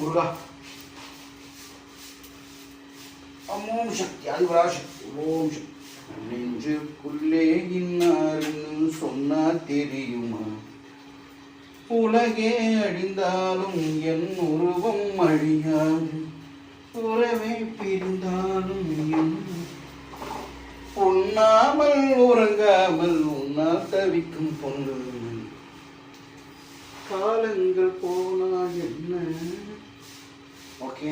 முருகா. அம்மோம் சக்தி அதிபரா சக்தி ஓம் சக்தி. நெஞ்சுக்குள்ளே இன்னாருன்னு சொன்னா தெரியுமா? உலகே அழிந்தாலும் என் உருவம் அழியாது. உறவே பிரிந்தாலும் என் உண்ணாமல் உறங்காமல் உன்னால் தவிக்கும் பொங்கல் காலங்கள் போனால் என்ன? ஓகே.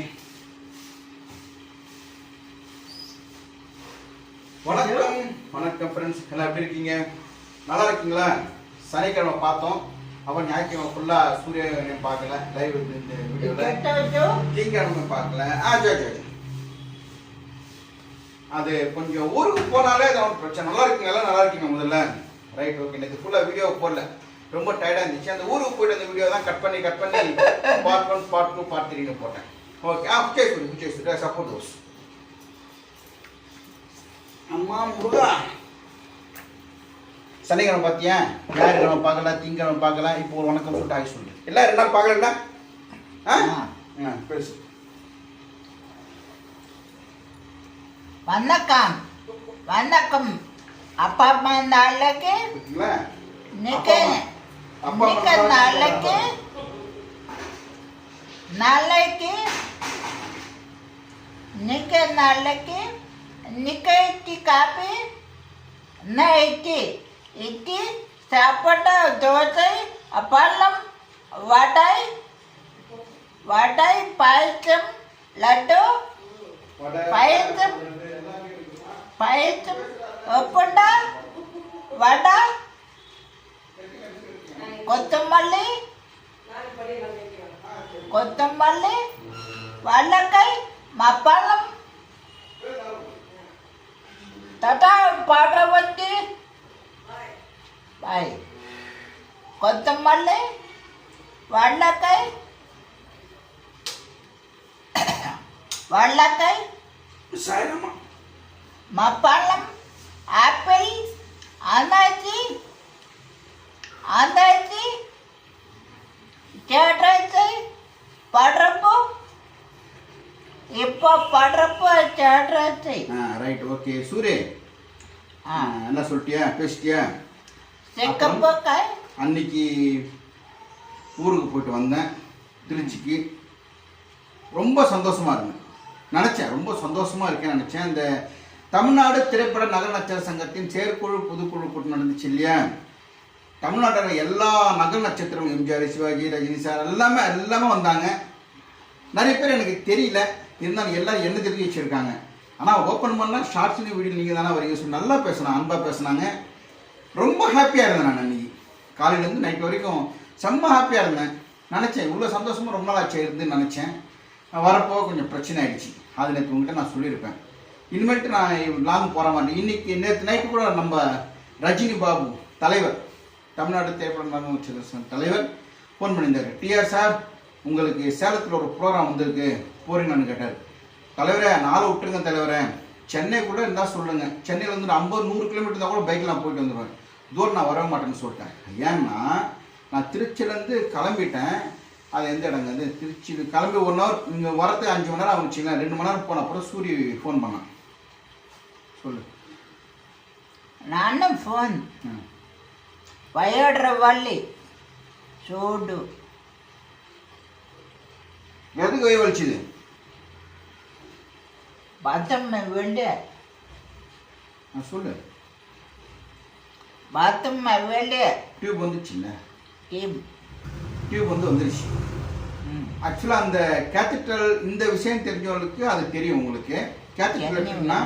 வணக்கம். வணக்கம் ஃப்ரெண்ட்ஸ் எல்லாம் எப்படி இருக்கீங்க? நல்லா இருக்கீங்களா? சனிக்கிழமை பார்த்தோம். அவன் ஞாயிற்றுக்கிழமை ஃபுல்லாக சூரியனை பார்க்கல. லைவ் இந்த வீடியோவில் திங்கக்கிழமை பார்க்கல. ஆ சரி அது கொஞ்சம் ஊருக்கு போனாலே அது அவனுக்கு பிரச்சனை. நல்லா இருக்குங்களா நல்லா இருக்கீங்க முதல்ல. ரைட் ஓகே நேற்று ஃபுல்லாக வீடியோ போடல. ரொம்ப டயர்டாக இருந்துச்சு. அந்த ஊருக்கு போயிட்டு அந்த வீடியோ தான் கட் பண்ணி கட் பண்ணி part one part two part த்ரீன்னு போட்டேன். ஓகே ஆ விஜய் சூரி சப்போர்ட் தோஸ் அம்மா முருகா சனிக்கிழமை பார்த்தியா ஞாயிற்றுக்கிழமை பார்க்கல திங்கக்கிழமை பார்க்கல இப்போ ஒரு வணக்கம் சொல்லிட்டு ஆகி சொல்லு எல்லாம் ரெண்டு நாள் பார்க்கலடா ஆ ஆ பெருசு வணக்கம் வணக்கம் அப்பா அம்மா நாளைக்கு நிக்க நிக்க நாளைக்கு நாளைக்கு நிக்க நாளைக்கு நிக்க இட்லி காப்பி ந இட்லி இட்லி சாப்பாடு தோசை அப்பளம் வடை வடை பாயசம் லட்டு வடை, பயத்தம். பாயசம் ஒப்பண்டா வடை கொத்தமல்லி வாழைக்காய் மப்பளம் தட்டா பாடுற வந்து பாய் கொத்தமல்லி வாழைக்காய் சாயராமா மப்பளம் ஆப்பிள் அன்னாச்சி அன்னாச்சி சேட்ராச்சி படுறப்போ? இப்போ படுறப்போ சேட்ராச்சி ஆ ரைட் ஓகே சூரே ஆ. என்ன சொல்லிட்டியா? பேசிட்டியா? செக்கப்பக்காய் அன்னைக்கு ஊருக்கு போயிட்டு வந்தேன் திருச்சிக்கு. ரொம்ப சந்தோஷமா இருந்தேன். நினச்சேன் ரொம்ப சந்தோஷமா இருக்கேன் நினச்சேன். இந்த தமிழ்நாடு திரைப்பட நகர நட்சத்திர சங்கத்தின் செயற்குழு பொதுக்குழு கூட்டம் நடந்துச்சு இல்லையா? தமிழ்நாட்டில் எல்லா நகர நட்சத்திரம் எம்ஜிஆர் சிவாஜி ரஜினி சார் எல்லாமே எல்லாமே வந்தாங்க. நிறைய பேர் எனக்கு தெரியல. இருந்தாலும் எல்லாரும் என்ன தெரிஞ்சு வச்சுருக்காங்க. ஆனால் ஓப்பன் பண்ணால் ஷார்ட்ஸ் வீடியோ நீங்கள் தானே வரீங்க. ஸோ நல்லா பேசினாங்க அன்பாக பேசுனாங்க. ரொம்ப ஹாப்பியாக இருந்தேன் நான் அன்னைக்கு. காலையிலேருந்து நைட் வரைக்கும் செம்ம ஹாப்பியாக இருந்தேன். நினச்சேன் இவ்வளோ சந்தோஷமாக ரொம்ப நாள் ஆச்சு இருந்துன்னு நினச்சேன். வரப்போ கொஞ்சம் பிரச்சனை ஆகிடுச்சு அது நேற்று உங்கள்கிட்ட நான் சொல்லியிருப்பேன். இனிமேட்டு நான் லாங் போகிற மாட்டேன் இன்னைக்கு நேற்று நைட்டு கூட நம்ம ரஜினி பாபு தலைவர் தமிழ்நாடு திரைப்படம் தலைவர் ஃபோன் பண்ணியிருந்தார். டிஆர் சார் உங்களுக்கு சேலத்தில் ஒரு ப்ரோக்ராம் வந்திருக்கு. போறீங்கன்னு கேட்டார். தலைவரே நாளை விட்டுருங்க தலைவரே. சென்னை கூட இருந்தால் சொல்லுங்கள் சென்னையிலேருந்து நான் ஐம்பது நூறு கிலோமீட்டர் தான் கூட பைக்கில் நான் போயிட்டு வந்துடுவேன் தூரம் நான் வரவே மாட்டேன்னு சொல்லிட்டேன். ஏன்னா நான் திருச்சியிலேருந்து கிளம்பிட்டேன். அது எந்த இடங்க? அது திருச்சி கிளம்பி ஒன் ஹவர் இங்கே வரத்து அஞ்சு மணி நேரம் ஆகிடுச்சிங்களா ரெண்டு மணி நேரம் போன அப்புறம் சூரிய ஃபோன் பண்ணான். சொல்லு. நான் ஃபோன் வயோடுற வள்ளி. சோடு. எப்படி கொய்ய வலிச்சுது? பத்தம்ன வேண்டு சொல்லு. பாத்ரூம் வேண்டு டியூப் வந்துச்சுல்ல டியூப். டியூப் வந்து வந்துருச்சு. ஆக்சுவலாக அந்த கேத்தட்ரல் இந்த விஷயம் தெரிஞ்சவங்களுக்கு அது தெரியும் உங்களுக்கு. கேத்தட்ரல் எப்படின்னா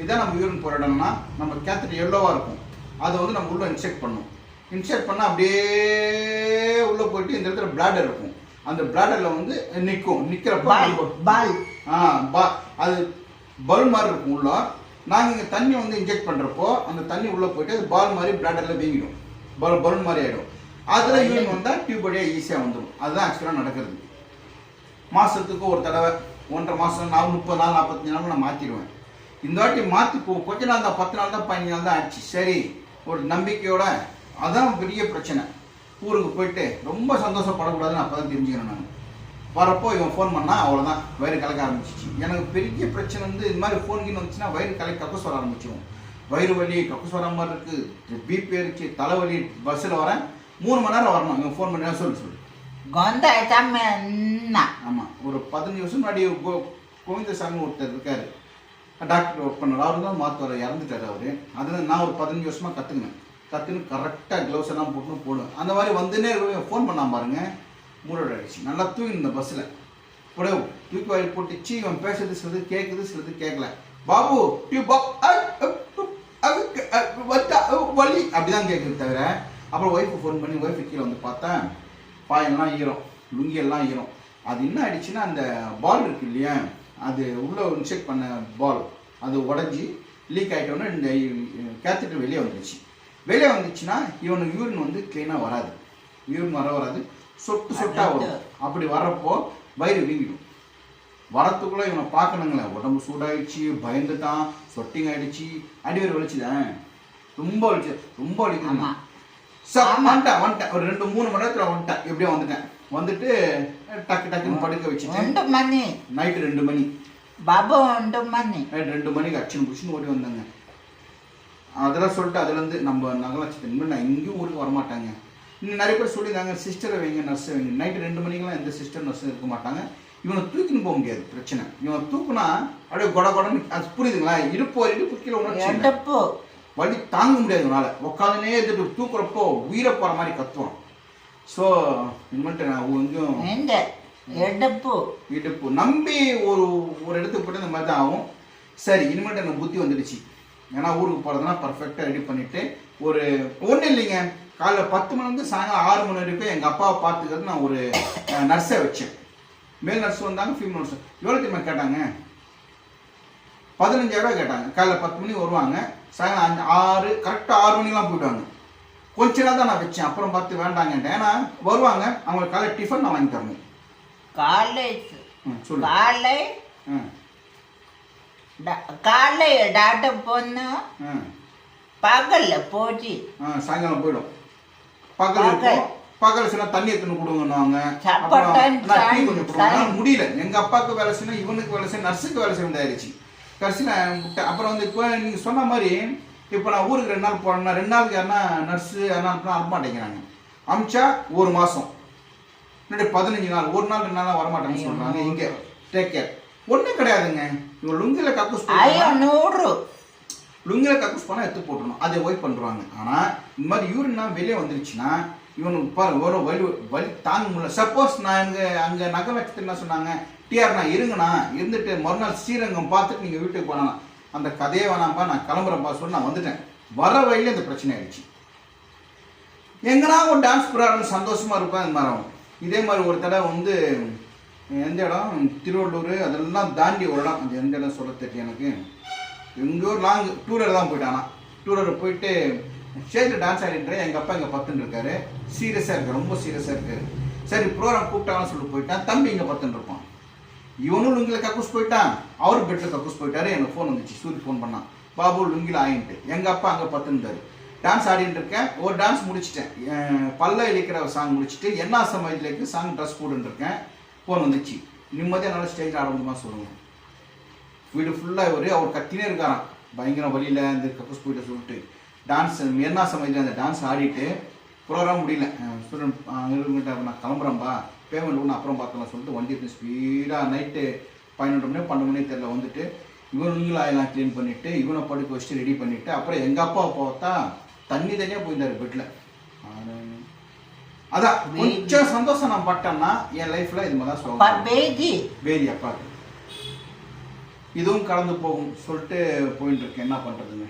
இதான் நம்ம யூரின் போகிற இடம்னா நம்ம கேத்தட்ரல் எவ்வளோவா இருக்கும். அதை வந்து நம்ம உள்ளே இன்செக்ட் பண்ணும். இன்செக்ட் பண்ணால் அப்படியே உள்ளே போயிட்டு இந்த இடத்துல பிளாடர் இருக்கும். அந்த பிளாடரில் வந்து நிற்கும் நிற்கிறப்ப பால் பால் ஆ பா அது பல் மாதிரி இருக்கும் உள்ள. நாங்கள் இங்கே தண்ணி வந்து இன்ஜெக்ட் பண்ணுறப்போ அந்த தண்ணி உள்ளே போயிட்டு அது பால் மாதிரி பிளாடரில் வீங்கிடும். பல் பலூன் மாதிரி ஆகிடும் அதில் யூரின் வந்தால் டியூப் வழியாக ஈஸியாக வந்துடும் அதுதான் ஆக்சுவலாக நடக்கிறது. மாதத்துக்கு ஒரு தடவை ஒன்றரை மாதம் நான் முப்பது நாள் நாற்பத்தஞ்சு நாள் நான் மாற்றிடுவேன் இந்த வாட்டி மாற்றி போ கொஞ்ச நாள் தான் பத்து நாள் தான் பதினஞ்சு நாள் தான் ஆச்சு. சரி ஒரு நம்பிக்கையோட அதான் பெரிய பிரச்சனை. ஊருக்கு போயிட்டு ரொம்ப சந்தோஷப்படக்கூடாதுன்னு அப்போ தான் தெரிஞ்சுக்கிறேன் நான். வரப்போ இவன் ஃபோன் பண்ணா அவ்வளோதான் வயிறு கலக்க ஆரம்பிச்சிச்சு. எனக்கு பெரிய பிரச்சனை வந்து இது மாதிரி ஃபோன் கீன் வந்துச்சுன்னா வயிறு கலக்க கக்கஸ் வர ஆரம்பிச்சிடும் வயிறு வலி கக்கஸ் வர மாதிரி இருக்கு. பிபி ஏறிச்சு தலைவலி பஸ்ஸில் வரேன். மூணு மணி நேரம் வரணும். இவன் ஃபோன் பண்ணி சொல்லு சொல்லு. ஆமாம் ஒரு பதினஞ்சு வருஷம் முன்னாடி கோ- கோவிந்தசாமி ஒருத்தர் இருக்காரு. டாக்டர் ஒர்க் பண்ணார். அவர் தான் மாத்துவார். இறந்துட்டார் அவர். அதில் நான் ஒரு பதினஞ்சு வருஷமாக கற்றுக்கினேன் கத்துன்னு கரெக்டாக க்ளவுஸ் எல்லாம் போட்டுன்னு போடும் அந்த மாதிரி வந்துன்னே ஃபோன் பண்ணாம பாருங்க. மூடோட அடிச்சு நல்லா தூங்கி இந்த பஸ்ஸில் கூட தூக்கி வாயில் போட்டுச்சு இவன் பேசுறது சிலது கேட்குது சிலது கேட்கல பாபு வலி. அப்படிதான் கேட்குது தவிர அப்புறம் ஒய்ஃபு ஃபோன் பண்ணி ஒய்ஃபு கீழே வந்து பார்த்தேன் பாயெல்லாம் ஈரம். லுங்கியெல்லாம் ஈரம். அது என்ன ஆயிடுச்சுன்னா அந்த பால் இருக்கு இல்லையா? அது உள்ளே இன்செக்ட் பண்ண பால் அது உடஞ்சி லீக் ஆகிட்டோன்னே இந்த கேத்துட்டு வெளியே வந்துடுச்சு வெளியே வந்துச்சுன்னா இவனுக்கு யூரின் வந்து க்ளீனாக வராது. யூரின் வர வராது. சொட்டு சொட்டாக வரும். அப்படி வர்றப்போ வயிறு வீங்கிடும். வரத்துக்குள்ள இவனை பார்க்கணுங்களே. உடம்பு சூடாயிடுச்சு பயந்துட்டான் சொட்டிங் ஆயிடுச்சு. அடிவேர் வலிச்சுதான் ரொம்ப வலிச்சு. ரொம்ப வலிக்குதுங்க. ஆமா. சார். வந்துட்டேன் வந்துட்டேன் ஒரு ரெண்டு மூணு மணி நேரத்தில் வந்துட்டேன் எப்படியோ வந்துட்டேன். வந்துட்டு டக்கு டக்குன்னு படுக்க வச்சுட்டு உண்டு மணி. நைட்டு ரெண்டு மணி. பாபு உண்டு மணி. ரெண்டு மணிக்கு அச்சுன்னு புடிச்சுன்னு ஓடி வந்தாங்க. அதெல்லாம் சொல்லிட்டு அதுலேருந்து நம்ம நகலாட்சி இனிமேல் நான் எங்கேயும் ஊருக்கு வரமாட்டாங்க. இன்னும் நிறைய பேர் சொல்லியிருந்தாங்க சிஸ்டரை வைங்க நர்ஸை வைங்க. நைட்டு ரெண்டு மணிக்கெல்லாம் எந்த சிஸ்டர் நர்ஸும் இருக்க மாட்டாங்க. இவனை தூக்கின்னு போக முடியாது பிரச்சனை. இவன் தூக்குனா அப்படியே கொட கொடன்னு அது புரியுதுங்களா? இடுப்பு இடுப்பு கீழே உணர்ச்சி வலி தாங்க முடியாது இவனால. உட்காந்துனே இருந்துட்டு தூக்குறப்போ உயிரை போகிற மாதிரி கத்துவான். ஸோ இனிமேட்டு நான் இந்த எடுப்பு இடுப்பு. நம்பி ஒரு ஒரு இடத்துக்கு போட்டு இந்த மாதிரி தான் ஆகும். சரி இனிமேட்டு எனக்கு புத்தி வந்துடுச்சு. ஏன்னா ஊருக்கு போகிறதுனா பர்ஃபெக்டாக ரெடி பண்ணிவிட்டு ஒரு ஒன்றும் இல்லைங்க. காலைல பத்து மணிலேருந்து சாயங்காலம் ஆறு மணி வரைக்கும் எங்கள் அப்பாவை பார்த்துக்கிறது நான் ஒரு நர்ஸை வச்சேன். மேல் நர்ஸ் வந்தாங்க ஃபீமேல் நர்ஸ் எவ்வளோ தெரியுமா கேட்டாங்க? பதினஞ்சாயிரம் கேட்டாங்க. காலைல பத்து மணி வருவாங்க. சாயங்காலம் அஞ்சு ஆறு கரெக்டாக ஆறு மணிக்கெலாம் போயிடுவாங்க. கொஞ்ச நேரம் தான் நான் வச்சேன். அப்புறம் பார்த்து வேண்டாங்கன்ட்டேன். ஏன்னா வருவாங்க. அவங்களுக்கு காலை டிஃபன் நான் வாங்கி தரணும். காலை ம், சொல்லு காலை ம் ட- காலை டாக்டர் பொண்ணு ம் பகல்ல போச்சு ஆ, சாயங்காலம் போயிடும் பகல் பகல். சில தண்ணி எடுத்துன்னு time, கொஞ்சம். முடியல எங்க அப்பாவுக்கு வேலை செய்யணும் இவனுக்கு வேலை செய்யணும் நர்ஸுக்கு வேலை செய்ய வேண்டியதாயிருச்சு கடைசியில் விட்டேன் அப்புறம் வந்து இப்போ நீங்கள் சொன்ன மாதிரி இப்போ நான் ஊருக்கு ரெண்டு நாள் போனேன்னா ரெண்டு நாளுக்கு யாருன்னா நர்ஸு யாருன்னா அனுப்பினா அனுப்ப மாட்டேங்கிறாங்க அமிச்சா ஒரு மாதம் முன்னாடி பதினஞ்சு நாள் ஒரு நாள் ரெண்டு நாள் வரமாட்டேன்னு சொல்கிறாங்க. இங்கே டேக் கேர் ஒன்றும் கிடையாதுங்க. இவன் லுங்கியில் கக்கூஸ் ஐயோ நூறு லுங்கில் கக்கூஸ் பண்ணால் எடுத்து போட்டுருணும் அதை ஒய்ப் பண்ணுறாங்க ஆனால் இந்த மாதிரி யூரின்னா வெளியே வந்துருச்சுன்னா இவனுக்கு பாருங்க ஒரு வலி வலி தாங்க முடியல. சப்போஸ் நான் அங்கே அங்கே நகை வச்சது என்ன சொன்னாங்க? டிஆர் நான் இருங்கண்ணா. இருந்துட்டு மறுநாள் ஸ்ரீரங்கம் பார்த்துட்டு நீங்கள் வீட்டுக்கு போனா அந்த கதையே வேணாம்ப்பா நான் கிளம்புறேன்ப்பா சொல்லி நான் வந்துட்டேன். வர வழியில இந்த பிரச்சனை ஆயிடுச்சு. எங்கன்னா ஒரு டான்ஸ் ப்ரோக்ராம் சந்தோஷமா இருப்பேன் இந்த மாதிரி. இதே மாதிரி ஒரு தடவை வந்து எந்த இடம்? திருவள்ளூர் அதெல்லாம் தாண்டி ஒரு இடம். அது எந்த இடம் சொல்ல தெரியும் எனக்கு. எங்கேயோ லாங் டூரர் தான் போயிட்டானா டூரர் போயிட்டு ஸ்டேஜில் டான்ஸ் ஆடிட்டு எங்கள் அப்பா இங்கே பத்துன்னு இருக்காரு. சீரியஸாக இருக்கு. ரொம்ப சீரியஸாக இருக்கு. சரி ப்ரோக்ராம் கூப்பிட்டாங்கன்னு சொல்லிட்டு போயிட்டான். தம்பி இங்கே பத்துன்னு இருப்பான். இவனும் லுங்கில கக்கூஸ் போயிட்டான். அவரு பெட்டில் கக்கூஸ் போயிட்டாரு. எனக்கு ஃபோன் வந்துச்சு. சூரி ஃபோன் பண்ணான். பாபு லுங்கில ஆயின்ட்டு. எங்கள் அப்பா அங்கே பத்துன்றாரு டான்ஸ் ஆடிட்டு இருக்கேன். ஒரு டான்ஸ் முடிச்சிட்டேன். பல்ல இழிக்கிற சாங் முடிச்சுட்டு என்ன சமயத்துலேக்கு சாங் ட்ரெஸ் போடுன்னு இருக்கேன். ஃபோன் வந்துச்சு. நிம்மதியாக நல்லா ஸ்டேஜ் ஆட முடியுமா சொல்லுங்க வீடு ஃபுல்லாக இவர் அவர் கத்தினே இருக்காராம். பயங்கர வழியில் இந்த கக்கூஸ் போயிட்டு சொல்லிட்டு டான்ஸ் என்ன சமயத்தில் அந்த டான்ஸ் ஆடிட்டு ப்ரோக்ராம் முடியல. ஸ்டூடெண்ட் இருக்கிட்ட நான் கிளம்புறேன்பா. பேமெண்ட் ஒன்று அப்புறம் பார்க்கலாம் சொல்லிட்டு வண்டி எடுத்து ஸ்பீடாக நைட்டு பதினொன்று மணி பன்னெண்டு மணி தெரியல வந்துட்டு இவனுங்களும் ஆயெல்லாம் க்ளீன் பண்ணிவிட்டு இவனை படுக்க வச்சுட்டு ரெடி பண்ணிவிட்டு அப்புறம் எங்கள் அப்பா பார்த்தா தண்ணி தனியாக போயிருந்தார் பெட்டில் அதான் கொஞ்சம் சந்தோஷம் நான் பட்டேன்னா என் லைஃப்பில் இது மாதிரி சொல்லுவேன். பேஜி வேதி அப்பாவுக்கு இதுவும் கடந்து போகும் சொல்லிட்டு போயிட்டு இருக்கேன். என்ன பண்றதுங்க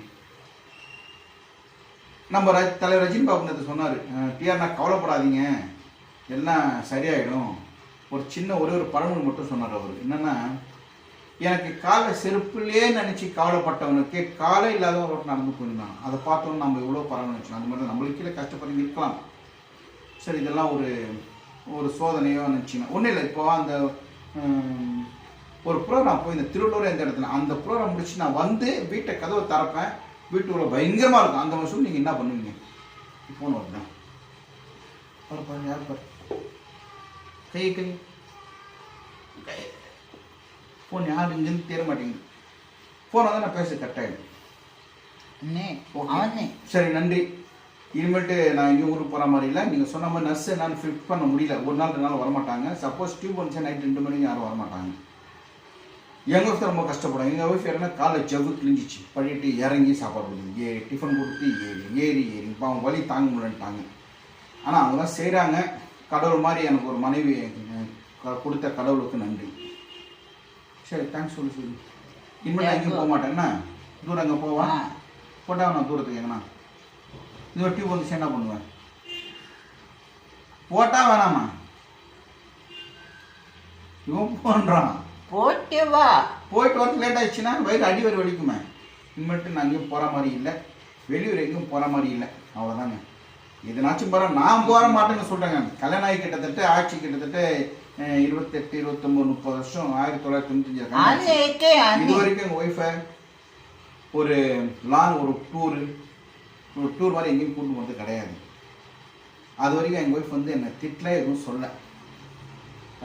நம்ம ரஜ் தலைவர் ரஜினி பாபு நேற்று சொன்னார் டிஆர்னா கவலைப்படாதீங்க. எல்லாம் சரியாயிடும். ஒரு சின்ன ஒரே ஒரு பழமொழி மட்டும் சொன்னார் அவர். என்னன்னா எனக்கு காலை செருப்புலே நினச்சி கவலைப்பட்டவனுக்கு காலை இல்லாதவன் ரோட்டு நடந்து போயிருந்தான். அதை பார்த்தோன்னு நம்ம எவ்வளோ பரவாயில்ல அது மாதிரி நம்மளுக்கு கீழே கஷ்டப்பட்டு இருக்கலாம். சரி இதெல்லாம் ஒரு ஒரு சோதனையோ நினச்சிங்கன்னா ஒன்றும் இல்லை இப்போ அந்த ஒரு ப்ரோக்ராம் போய் இந்த திருவள்ளூர் எந்த இடத்துல அந்த ப்ரோக்ராம் முடிச்சு நான் வந்து வீட்டை கதவை திறப்பேன். வீட்டுக்குள்ள பயங்கரமாக இருக்கும். அந்த வருஷம் நீங்கள் என்ன பண்ணுவீங்க? ஃபோன் வருதான் யார் பாரு. கை கை. ஃபோன் யார் இங்கேருந்து தேர மாட்டேங்குது. ஃபோன் வந்து நான் பேச கட் ஆகிடும் அண்ணே. அவனே. சரி நன்றி. இனிமேட்டு நான் எங்கேயும் ஊருக்கு போகிற மாதிரி இல்லை. நீங்கள் சொன்ன மாதிரி நர்ஸ் என்னால் ஃபிட் பண்ண முடியல. ஒரு நாள் ரெண்டு நாள் வரமாட்டாங்க. சப்போஸ் டியூப் வந்துச்சு நைட் ரெண்டு மணிக்கு யாரும் வரமாட்டாங்க. எங்கள் ஒய்ஃப் ரொம்ப கஷ்டப்படும் எங்கள் ஒய்ஃப் யாருன்னா காலை ஜவ்வு கிழிஞ்சிச்சு. பண்ணிட்டு இறங்கி சாப்பாடு கொடுக்குது ஏறி டிஃபன் கொடுத்து ஏறி ஏறி ஏறி இப்போ அவங்க வலி தாங்க முடியலன்ட்டாங்க. ஆனால் அவங்க தான் செய்கிறாங்க கடவுள் மாதிரி எனக்கு ஒரு மனைவி கொடுத்த கடவுளுக்கு நன்றி. சரி தேங்க்ஸ் சொல்லி சொல்லி. இனிமேல் நான் எங்கேயும் போக மாட்டேன்னா தூரம் அங்கே போவா? ஆ. போட்டா நான் தூரத்துக்கு எங்கண்ணா இது டியூப் வந்துச்சு என்ன பண்ணுவேன் போட்டா வேணாமா? இவன் போன்றான். போட்டு வா. போயிட்டு வரது லேட் ஆயிடுச்சுன்னா வயிறு அடி வரை வலிக்குமே. இனிமேட்டு நான் எங்கேயும் போகிற மாதிரி இல்லை. வெளியூர் எங்கேயும் போகிற மாதிரி இல்லை. அவ்வளோதாங்க இதனாச்சும் பரவாயில்ல நான் போக மாட்டேன்னு சொல்கிறேங்க கல்யாணம் ஆகி கிட்டத்தட்ட ஆட்சி கிட்டத்தட்ட இருபத்தெட்டு இருபத்தொம்பது முப்பது வருஷம். ஆயிரத்தி தொள்ளாயிரத்தி தொண்ணூத்தஞ்சு இது வரைக்கும் எங்கள் ஒய்ஃபை ஒரு லாங் ஒரு டூரு ஒரு டூர் மாதிரி எங்கேயும் கூட்டு போகிறது கிடையாது. அது வரைக்கும் எங்கள் ஒய்ஃப் வந்து என்னை திட்டல எதுவும் சொல்ல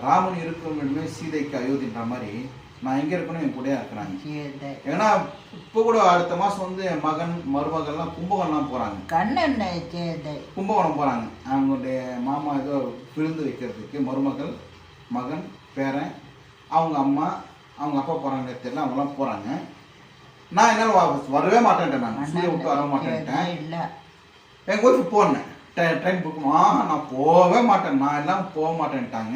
ராமன் இருக்கும் இடமே சீதைக்கு அயோத்தின்ற மாதிரி நான் எங்கே இருக்கணும் என் கூடயே இருக்கிறாங்க. ஏன்னா இப்போ கூட அடுத்த மாதம் வந்து என் மகன் மருமகள்லாம் கும்பகோணம்லாம் போகிறாங்க சரி கும்பகோணம் போகிறாங்க அவங்களுடைய மாமா ஏதோ விருந்து வைக்கிறதுக்கு மருமகள் மகன் பேரன் அவங்க அம்மா அவங்க அப்பா போகிறாங்க தெரியல அவங்களாம் போகிறாங்க நான் என்னால் வரவே மாட்டேன்ட்டேன் நான். சூரிய விட்டு வர மாட்டேன்ட்டேன். இல்லை. எங்கள் ஒய்ஃபு போனேன் ட்ரெயின் புக் ஆ நான் போகவே மாட்டேன். நான் எல்லாம் போக மாட்டேன்ட்டாங்க.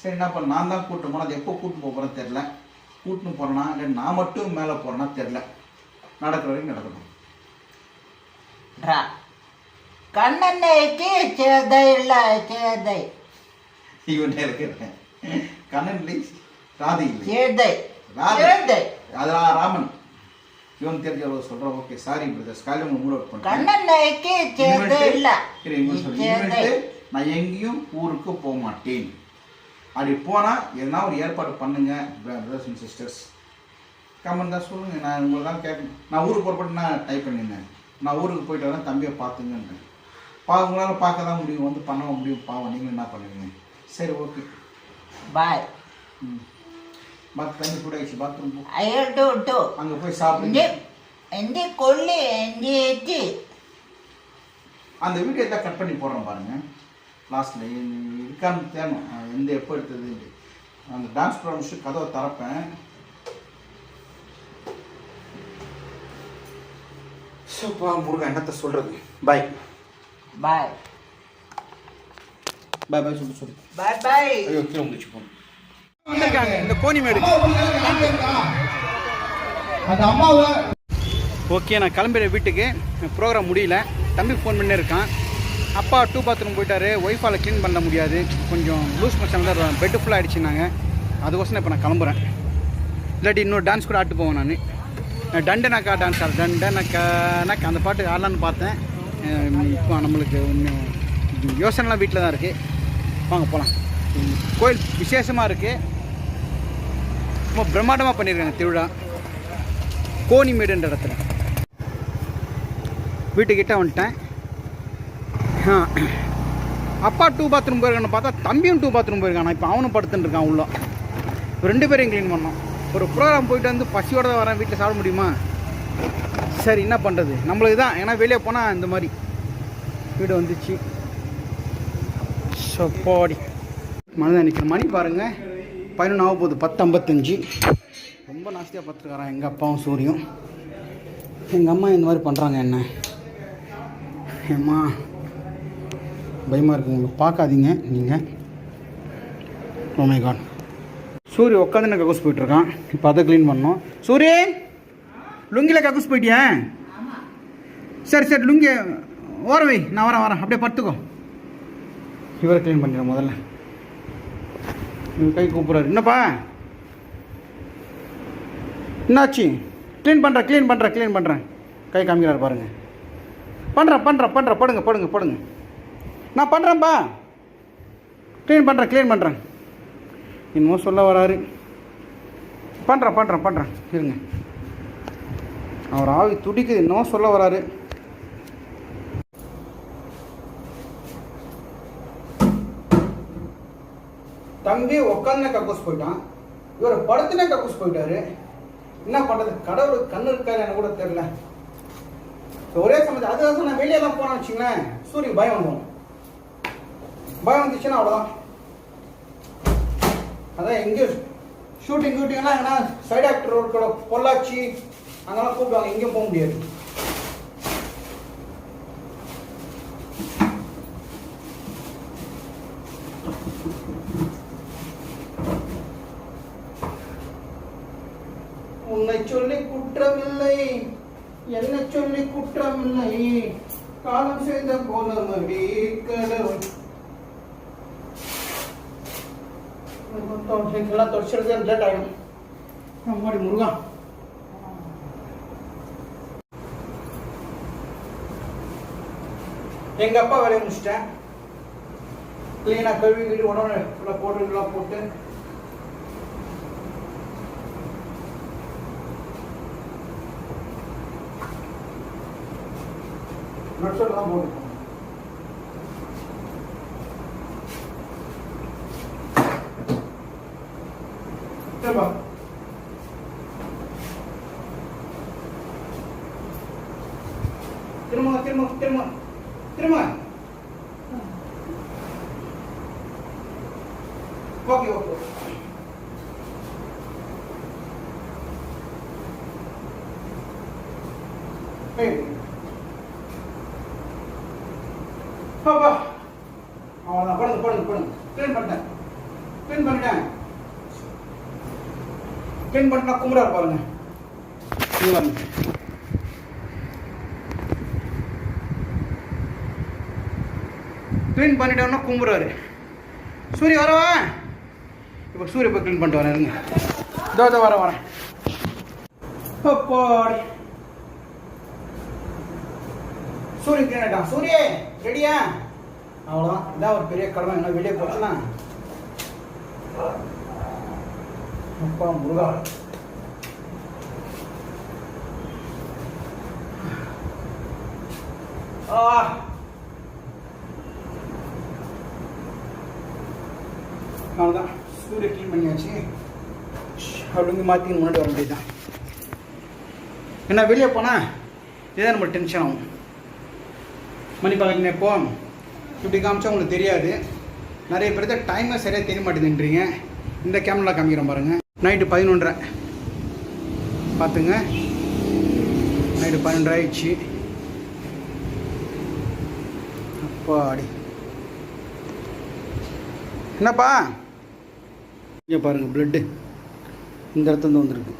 சரி என்ன பண்ண நான் தான் கூட்டு போனேன். அது எப்போ கூட்டு போக போகிறேன்னு தெரில கூட்டின்னு போகிறேன்னா இல்லை நான் மட்டும் மேலே போகிறேன்னா தெரில நடக்கிற வரைக்கும் நடக்கணும் ರಾ கண்ணன்னைக்கு சேதை இல்லை சேதை. இவன் இருக்கிறேன் கண்ணன் ராதி இல்லை சேதை. ராதை. அதெல்லாம் ராமன். இவன் தெரிஞ்ச அளவு சொல்கிறேன் ஓகே சாரி பிரதர்ஸ் காலையில் உங்க மூட் அவுட் பண்ணுறேன் நான் எங்கேயும் ஊருக்கு போக மாட்டேன். அப்படி போனால் எதனா ஒரு ஏற்பாடு பண்ணுங்க பிரதர்ஸ் அண்ட் சிஸ்டர்ஸ் கமெண்ட் தான் சொல்லுங்க. நான் உங்களை தான் கேட்கணும். நான் ஊருக்கு புறப்பட்டு நான் டைப் பண்ணியிருந்தேன்? நான் ஊருக்கு போயிட்டு வரேன் தம்பியை பார்த்துங்கன்றேன். பா உங்களால் பார்க்க தான் முடியும். வந்து பண்ண முடியும். பாவம். நீங்கள் என்ன பண்ணுவீங்க? சரி ஓகே ಬಾಯ್ ம். பாத் தண்ணி கூட ஆயிடுச்சு பாத்ரூம் போ ಅಯ್ಯೋ ಟು அங்கே போய் சாப்பிடுங்க ಎಂದಿ ಕೊಲ್ಲಿ ಎಂದಿ ಎತ್ತಿ அந்த வீடியோ எல்லாம் கட் பண்ணி போடுறேன் பாருங்க லாஸ்ட்ல இருக்கான்னு தேணும் அஹ் எந்த எப்போ எடுத்தது அந்த டான்ஸ் ப்ரோக்ராம் முடிச்சுட்டு கதவை திறப்பேன் சோப்பா முருகன் என்னத்தை சொல்றது பாய் ಬಾಯ್ பாய் பாய் சொல்லு சொல்லு ಬಾಯ್ ಬಾಯ್ ஐயோ கீழே முடிச்சு போகணும் வந்திருக்காங்க. இந்த கோணிமேடு அந்த அம்மாவை ஓகே நான் கிளம்புற வீட்டுக்கு. ப்ரோக்ராம் முடியல. தம்பி ஃபோன் பண்ணி இருக்கான். அப்பா டூ பாத்ரூம் போயிட்டாரு. ஒய்ஃபால் க்ளீன் பண்ண முடியாது. கொஞ்சம் லூஸ் மோஷன் தான் பெட்டு ஃபுல்லாக ஆகிடுச்சுனாங்க அதுக்கோசரம் இப்போ நான் கிளம்புறேன். இல்லாட்டி இன்னொரு டான்ஸ் கூட ஆட்டு போவேன் நான். டண்டனக்கா டான்ஸ் ஆடு டண்டனக்கா நக்கா அந்த பாட்டு ஆடலான்னு பார்த்தேன். இப்போ நம்மளுக்கு ஒன்றும் யோசனைலாம் வீட்டில் தான் இருக்குது வாங்க போகலாம் கோயில் விசேஷமாக இருக்குது ரொம்ப பிரம்மாண்டமாக பண்ணியிருக்காங்க திருவிழா. கோணிமேடுன்ற இடத்துல. வீட்டுக்கிட்ட வந்துட்டேன். ஆ. அப்பா டூ பாத்ரூம் போயிருக்கான்னு பார்த்தா தம்பியும் டூ பாத்ரூம் போயிருக்கான். இப்போ அவனும் படுத்துட்டுருக்கான் உள்ள. ரெண்டு பேரையும் க்ளீன் பண்ணோம். ஒரு ப்ரோக்ராம் போயிட்டு வந்து பசியோடு தான் வரேன். வீட்டில் சாப்பிட முடியுமா? சரி என்ன பண்ணுறது நம்மளுக்கு தான். ஏன்னா வெளியே போனால் இந்த மாதிரி வீடு வந்துச்சு. ஸோ போடி. மனதான் நிற்கிற மணி பாருங்கள் பதினொன்று ஆக போகுது பத்து ஐம்பத்தஞ்சு ரொம்ப நாஸ்தியாக பார்த்துருக்காரான் எங்கள் அப்பாவும் சூரியும். எங்கள் அம்மா இந்த மாதிரி பண்ணுறாங்க என்ன? ஏம்மா பயமாக இருக்குது உங்களுக்கு பார்க்காதீங்க நீங்கள் ஓமை oh காட் சூரிய உட்காந்து நான் கக்கூஸ் போயிட்டுருக்கான். இப்போ அதை க்ளீன் பண்ணோம் சூரிய லுங்கியில் கக்கூஸ் போயிட்டியா? சரி சரி லுங்கி ஓரவை. நான் வரேன் வரேன். அப்படியே படுத்துக்கோ. இவரை க்ளீன் பண்ணிடுறேன் முதல்ல. எங்கள் கை கூப்பிட்றாரு என்னப்பா? என்னாச்சு? க்ளீன் பண்ணுறேன் க்ளீன் பண்ணுறேன் க்ளீன் பண்ணுறேன் கை காமிக்கிறார் பாருங்கள் பண்ணுறேன் பண்ணுறேன் பண்ணுறேன் படுங்க படுங்க படுங்க. நான் பண்ணுறேன்ப்பா க்ளீன் பண்ணுறேன் க்ளீன் பண்ணுறேன் இன்னமும் சொல்ல வராரு. பண்ணுறேன் பண்ணுறேன் பண்ணுறேன் இருங்க. அவர் ஆவி துடிக்குது. இன்னமும் சொல்ல வராரு. தம்பி உட்காந்து கக்கூஸ் போயிட்டான். இவர் படுத்துனே கக்கூஸ் போயிட்டாரு. என்ன பண்ணுறது கடவுளுக்கு கண்ணு இருக்காரு எனக்கு கூட தெரியல. ஒரே சமயத்தில் அது நான் வெளியெல்லாம் போனேன்னு வச்சுங்களேன் சூரியன் பயம் வந்துடும் பயம் வந்துச்சுன்னா அவ்வளோதான் அதான் எங்கே ஷூட்டிங் ஷூட்டிங்லாம் எங்கன்னா சைட் ஆக்டர் ரோட்கள பொள்ளாச்சி அங்கெல்லாம் கூப்பிடுவாங்க. எங்கேயும் போக முடியாது உன்னை சொல்லி குற்றமில்லை என்ன சொல்லி குற்றமில்லை காலம் செய்த கோலமடி கடவுள் எல்லாம் தொடச்சிருது லேட் ஆகிடும் அம்மாடி முருகா. எங்க அப்பா வேலையை முடிச்சிட்டேன். கிளீனாக கழுவி கழுவி உடனே ஃபுல்லாக போட்டு போட்டு நட்ஸோட தான் போட்டு திரும்ப திரும்ப திரும்ப திரும்ப. திரும்ப ஓகே ஓகே Hey. பாப்பா அவ்வளோதான் படுங்க படுங்க படுங்க க்ளீன் பண்ணிட்டேன் க்ளீன் பண்ணிட்டேன் க்ளீன் பண்ணிட்டா கும்பிடாரு பாருங்க இது க்ளீன் பண்ணிட்டோம்னா கும்புறாரு. சூரிய வரவா இப்போ சூரிய போய் க்ளீன் பண்ணிட்டு வரேன் இருங்க. இதோ இதோ வரேன் வரேன் அப்பாடி. சூரியன் க்ளீன் ஆகிட்டான் சூரிய ரெடியா அவ்வளோதான் இதான் ஒரு பெரிய கடமை. என்ன வெளியே போச்சுன்னா. அப்பா முருகா. ஆ. அவ்வளோதான் சூரிய க்ளீன் பண்ணியாச்சு. அப்படிங்க மாற்றி முன்னாடி வர வேண்டியதுதான். என்ன வெளியே போனால் இதான் நம்ம டென்ஷன் ஆகும். மணி பார்க்குறீங்க இப்போ இப்படி காமிச்சா உங்களுக்கு தெரியாது. நிறைய பேர் டைமே சரியாக தெரிய மாட்டேதுன்றீங்க இந்த கேமரா காமிக்கிறோம் பாருங்கள் நைட்டு பதினொன்றரை. பார்த்துங்க. நைட்டு பன்னெண்டு ஆயிடுச்சு அப்பாடி. என்னப்பா? இங்கே பாருங்கள் பிளட்டு இந்த இடத்துல வந்திருக்கு.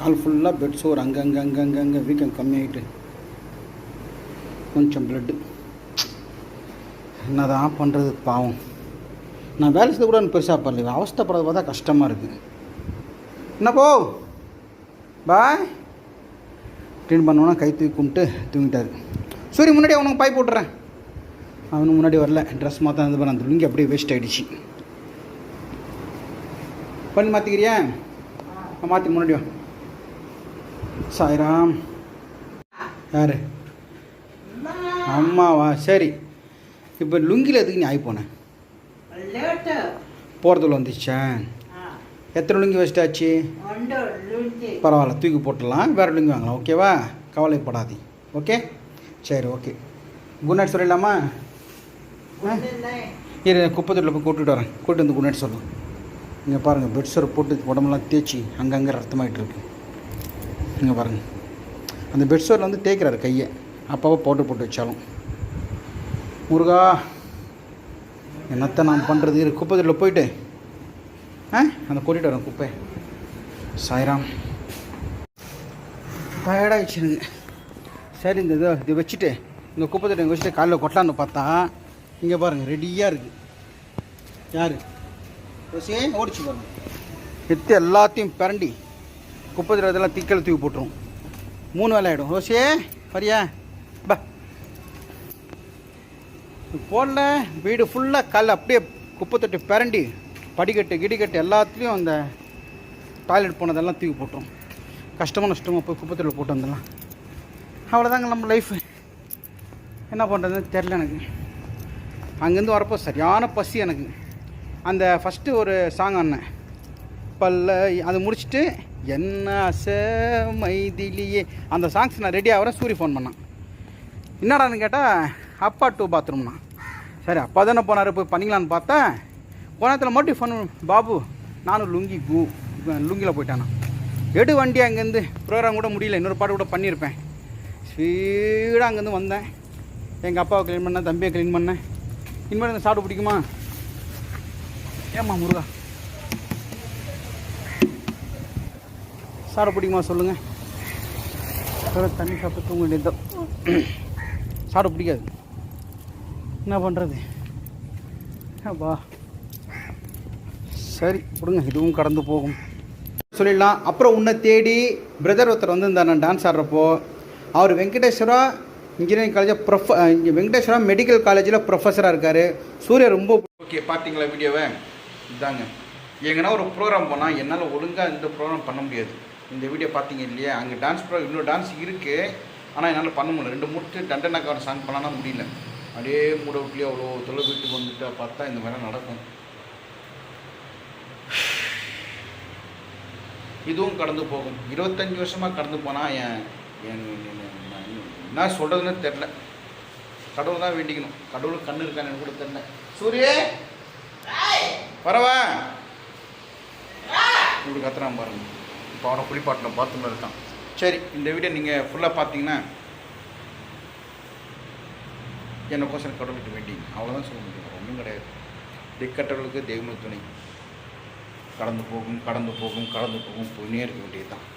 கால் ஃபுல்லாக பெட் சோர் அங்கங்கே அங்கே அங்கே வீக்கம் கம்மியாயிட்டு. கொஞ்சம் பிளட்டு என்னதான் பண்ணுறது பாவம். நான் வேலை செய்ய கூட எனக்கு பெருசாக பண்ணல அவஸ்தப்படுறது பார்த்தா கஷ்டமாக இருக்குது என்னப்போ பாய். க்ளீன் பண்ணோன்னா கை தூக்கி கும்பிட்டு தூங்கிட்டாரு. சரி முன்னாடி அவனுக்கு பாய் போட்டுறேன். அவனுக்கு முன்னாடி வரல. ட்ரெஸ் மாற்ற இது பண்ண அந்த லுங்கி அப்படியே வேஸ்ட் ஆகிடுச்சு பண்ணி மாற்றிக்கிறியா மாற்றி முன்னாடி சாய்ராம். யார்? அம்மாவா? சரி. இப்போ லுங்கியில் எதுக்கு நீ ஆகி போனேன் போகிறதுல வந்துச்சா? எத்தனை லுங்கி ஆச்சு லுஞ்சி பரவாயில்ல தூக்கி போட்டுடலாம். வேறு லுங்கி வாங்கலாம். ஓகேவா? கவலைப்படாதீ. ஓகே? சரி ஓகே. குட் நைட் சொல்லிடலாமா இரு குப்பத்தூரில் போய் கூட்டிட்டு வரேன். கூட்டிட்டு வந்து குட் நைட் சொல்லலாம் இங்கே பாருங்கள் பெட்ஷீட் போட்டு உடம்பெல்லாம் தேய்ச்சி அங்கங்கே ரத்தமாயிட்டு இருக்கு. இங்கே பாருங்கள் அந்த பெட்ஷீட்டில் வந்து தேய்க்கிறாரு கையை. அப்பப்போ போட்டு போட்டு வச்சாலும். முருகா! என்னத்தை நான் பண்ணுறது இரு குப்பத்தூரில் போயிட்டு. ஆ? அந்த கூட்டிகிட்டு வரேன் குப்பை. சாய்ராம். டயர்டாகிடுச்சு எனக்கு. சரி இந்த இதை இதை வச்சுட்டு இந்த குப்பத்தட்டை வச்சுட்டு காலையில் கொட்டலான்னு பார்த்தா இங்கே பாருங்கள் ரெடியாக இருக்குது யார்? ரோசி ஓடிச்சு பாருங்க. எடுத்து எல்லாத்தையும் பிரண்டி குப்பை இதெல்லாம் திக்கல் தூக்கி போட்டுரும். மூணு வேலை ஆகிடும் ரோசியே வரியா? பா. போடல. வீடு ஃபுல்லாக கல் அப்படியே குப்பை தொட்டி பிரண்டி படிக்கட்டு கிடிக்கட்டு எல்லாத்துலேயும் அந்த டாய்லெட் போனதெல்லாம் தூக்கி போட்டோம். கஷ்டமாக நஷ்டமாக போய் குப்பத்தில் போட்டு வந்துடலாம். அவ்வளோதாங்க நம்ம லைஃப் என்ன பண்ணுறதுன்னு தெரில எனக்கு. அங்கேருந்து வரப்போ சரியான பசி எனக்கு. அந்த ஃபஸ்ட்டு ஒரு சாங் ஆடினேன். பல்ல அது முடிச்சுட்டு என்ன அசை மைதிலியே? அந்த சாங்ஸ் நான் ரெடி ஆகிறேன் சூரிய ஃபோன் பண்ணான். என்னடான்னு கேட்டால் அப்பா டூ பாத்ரூம்னா. சரி அப்பா தானே போனார் போய் பண்ணிக்கலான்னு பார்த்தேன். கோணத்தில் மட்டும் ஃபோன் பாபு நானும் லுங்கி கூ லுங்கியில் போயிட்டானா? எடு வண்டி அங்கேருந்து ப்ரோக்ராம் கூட முடியல இன்னொரு பாட்டு கூட பண்ணியிருப்பேன். ஸ்பீடாக அங்கேருந்து வந்தேன். எங்கள் அப்பாவை க்ளீன் பண்ணேன் தம்பியை க்ளீன் பண்ணேன். இனிமேல் இந்த சாப்பிட பிடிக்குமா? ஏம்மா முருகா. சாப்பிட பிடிக்குமா சொல்லுங்கள் தண்ணி சாப்பிட்டு தூங்க வேண்டியது சாப்பிட பிடிக்காது. என்ன பண்ணுறது அப்பா. சரி கொடுங்க இதுவும் கடந்து போகும். சொல்லிடலாம். அப்புறம் உன்னை தேடி பிரதர் ஒருத்தர் வந்து இந்த நான் டான்ஸ் ஆடுறப்போ அவர் வெங்கடேஸ்வரா இன்ஜினியரிங் காலேஜ் ப்ரொஃப இங்கே வெங்கடேஸ்வரா மெடிக்கல் காலேஜில் ப்ரொஃபஸராக இருக்கார். சூர்யா ரொம்ப ஓகே பார்த்தீங்களா வீடியோவை இதாங்க. எங்கன்னா ஒரு ப்ரோக்ராம் போனால் என்னால் ஒழுங்காக இந்த ப்ரோக்ராம் பண்ண முடியாது. இந்த வீடியோ பார்த்தீங்க இல்லையா? அங்கே டான்ஸ் ப்ரோ இன்னொரு டான்ஸ் இருக்குது ஆனால் என்னால் பண்ண முடியல. ரெண்டு மூட்டு டண்டனக்கார சாங் பண்ணானா முடியல. அப்படியே மூடவுட்லேயே அவ்வளோ தொலை வீட்டுக்கு வந்துட்டா பார்த்தா இந்த மாதிரி நடக்கும். இதுவும் கடந்து போகும். இருபத்தஞ்சி வருஷமாக கடந்து போனால் என் என்ன சொல்கிறதுன்னு தெரில கடவுள் தான் வேண்டிக்கணும். கடவுள் கண்ணு இருக்கான்னு கூட தெரில சூரியே! வரவா உங்களுக்கு கத்துறான் பாருங்க. இப்போ அவனை குளிப்பாட்டின பாத்ரூமில் இருக்கான். சரி இந்த வீடியோ நீங்கள் ஃபுல்லாக பார்த்தீங்கன்னா என்னக்கோசரம் கடவுளுக்கு வேண்டிங்க அவ்வளோதான் சொல்ல முடியும். ஒன்றும் கிடையாது. திக்கட்டவர்களுக்கு தெய்வம் துணை. கடந்து போகும் கடந்து போகும் கடந்து போகும் போயினே இருக்க வேண்டியது தான்